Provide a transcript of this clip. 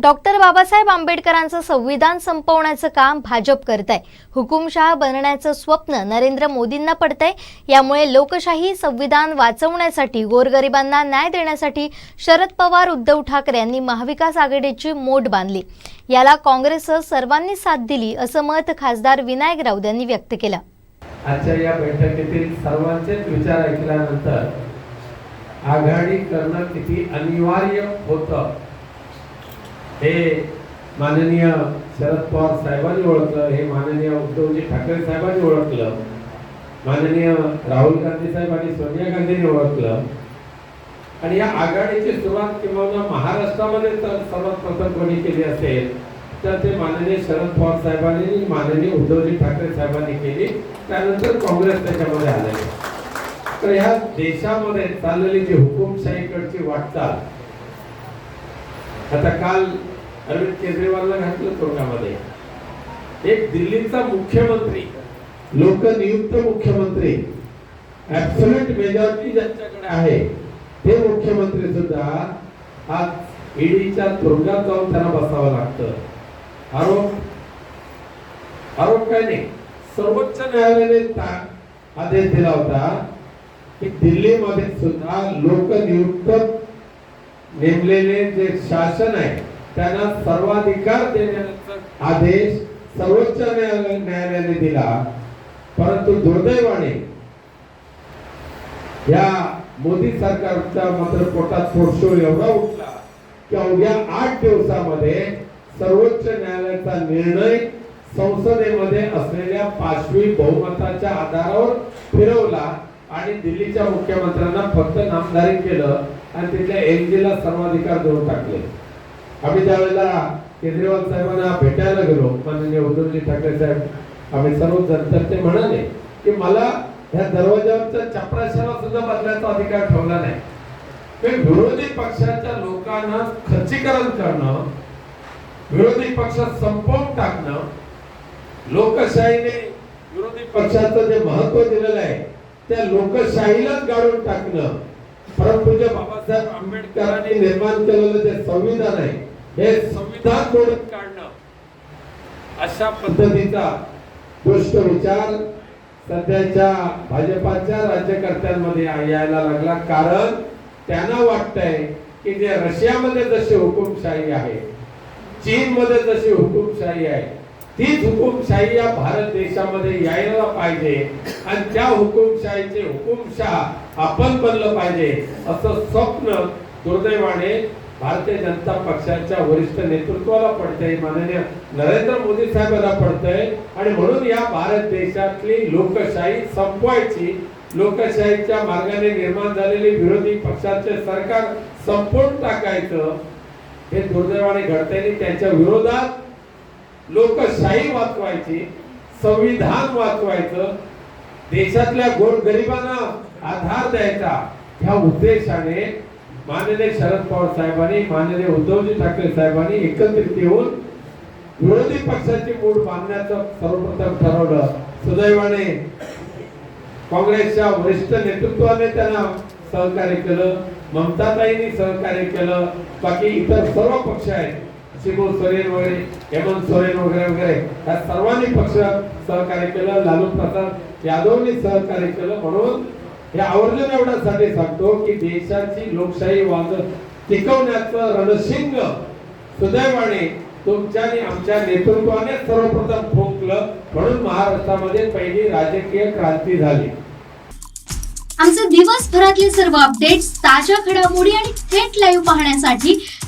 Doctor Babasaheb आंबेडकरांचं संविधान संपवण्याचं काम भाजप करत आहे हुकुमशहा बनण्याचं स्वप्न नरेंद्र मोदींना पडतंय. यामुळे लोकशाही संविधान वाचवण्यासाठी गोरगरिबांना न्याय देण्यासाठी शरद पवार उद्धव ठाकरे यांनी महाविकास आघाडीची मोठ बांधली. याला काँग्रेससह सर्वांनी साथ दिली असं मत खासदार विनायक राऊत यांनी व्यक्त केलं. आजच्या या बैठकीतील सर्वांचेच विचार ऐकल्यानंतर आघाडी करणं किती अनिवार्य होतं हे माननीय शरद पवार साहेबांनी ओळखलं हे माननीय उद्धवजी ठाकरे साहेबांनी ओळखलं माननीय राहुल गांधी साहेब आणि सोनिया गांधींनी ओळखलं. आणि या आघाडीची सुरुवात किंवा महाराष्ट्रामध्ये तर सर्वात प्रथम कोणी केली असेल तर ते माननीय शरद पवार साहेबांनी माननीय उद्धवजी ठाकरे साहेबांनी केली. त्यानंतर काँग्रेस त्याच्यामध्ये आले. तर ह्या देशामध्ये चाललेली जी हुकुमशाहीकडची वाटचाल आता काल अरविंद केजरीवालला घातलं तुरुंगामध्ये एक दिल्लीचा मुख्यमंत्री. लोकनियुक्त मुख्यमंत्री. ऍब्सोल्यूट मेजॉरिटी ज्यांच्याकडे आहे ते मुख्यमंत्री सुद्धा आज ईडीच्या तुरुंगात जाऊन त्यांना बसावं लागतं. आरोप? आरोप काय नाही. सर्वोच्च न्यायालयाने आदेश दिला होता की दिल्लीमध्ये सुद्धा लोकनियुक्त नेमलेले जे शासन आहे त्यांना सर्वाधिकार देण्याचा आदेश सर्वोच्च न्यायालय- न्यायालयाने दिला. परंतु दुर्दैवाने या मोदी सरकारचा मात्र पोटात फोडशो एवढा उठला की अवघ्या आठ दिवसामध्ये सर्वोच्च न्यायालयाचा निर्णय संसदेमध्ये असलेल्या पाचवी बहुमताच्या आधारावर फिरवला आणि दिल्लीच्या मुख्यमंत्र्यांना फक्त नामधारी केलं. आणि तिथल्या एलजीला सर्वाधिकार देऊन टाकले. आम्ही त्यावेळेला केजरीवाल साहेबांना भेटायला गेलो. माननीय उद्धवजी ठाकरे साहेब आम्ही सर्व तर ते म्हणाले की मला ह्या दरवाजावरच्या चपराशाला सुद्धा बदलायचा अधिकार ठेवला नाही. विरोधी पक्षाच्या लोकांना खर्चीकरण करणं विरोधी पक्षात संपवून टाकणं लोकशाहीने विरोधी पक्षाचं जे महत्त्व दिलेलं आहे त्या लोकशाहीलाच गाळून टाकणं परमपूज्य बाबासाहेब आंबेडकरांनी निर्माण केलेलं जे संविधान आहे हे संविधान मोडून काढणं अशा पद्धतीचा दुष्ट विचार सध्याच्या भाजपाच्या राज्यकर्त्यांमध्ये यायला लागला. कारण त्यांना वाटतंय की जे रशियामध्ये जशी हुकुमशाही आहे चीनमध्ये जशी हुकुमशाही आहे तीच हुकुमशाही या भारत देशामध्ये यायला पाहिजे. आणि त्या हुकुमशाहीचे हुकुमशाह आपण बनलं पाहिजे असं स्वप्न दुर्दैवाने भारतीय जनता पक्षाच्या वरिष्ठ नेतृत्वाला पडतंय माननीय नरेंद्र मोदी साहेबांना पडतंय. आणि म्हणून या भारत देशातली लोकशाही संपवायची. लोकशाहीच्या मार्गाने निर्माण झालेली विरोधी पक्षाचे सरकार संपवून टाकायचं. हे दुर्दैवाने घडतंय त्यांच्या विरोधात लोकशाही वाचवायची संविधान वाचवायचं देशातल्या गोरगरिबांना आधार द्यायचा ह्या उद्देशाने माननीय शरद पवार साहेबांनी माननीय उद्धवजी ठाकरे साहेबांनी एकत्रित येऊन विरोधी पक्षाची मूळ बांधण्याचं सर्वप्रथम ठरवलं. सुदैवाने काँग्रेसच्या वरिष्ठ नेतृत्वाने त्यांना सहकार्य केलं ममताताईंनी सहकार्य केलं बाकी इतर सर्व पक्ष आहेत. शिबू सोरेन वगैरे हेमंत सोरेन वगैरे वगैरे. या सर्वांनी पक्ष सहकार्य केलं लालू प्रसाद यादवनी सहकार्य केलं म्हणून हे आवर्जून एवढ्यासाठी सांगतो की देशाची लोकशाही वाद टिकवण्याचं रणशिंग सुदैवाने तुमच्या आणि आमच्या नेतृत्वाने सर्वप्रथम फुंकलं म्हणून महाराष्ट्रामध्ये पहिली राजकीय क्रांती झाली. आमचे दिवसभरातले सर्व अपडेट्स ताज्या घडामोडी आणि थेट लाईव्ह पाहण्यासाठी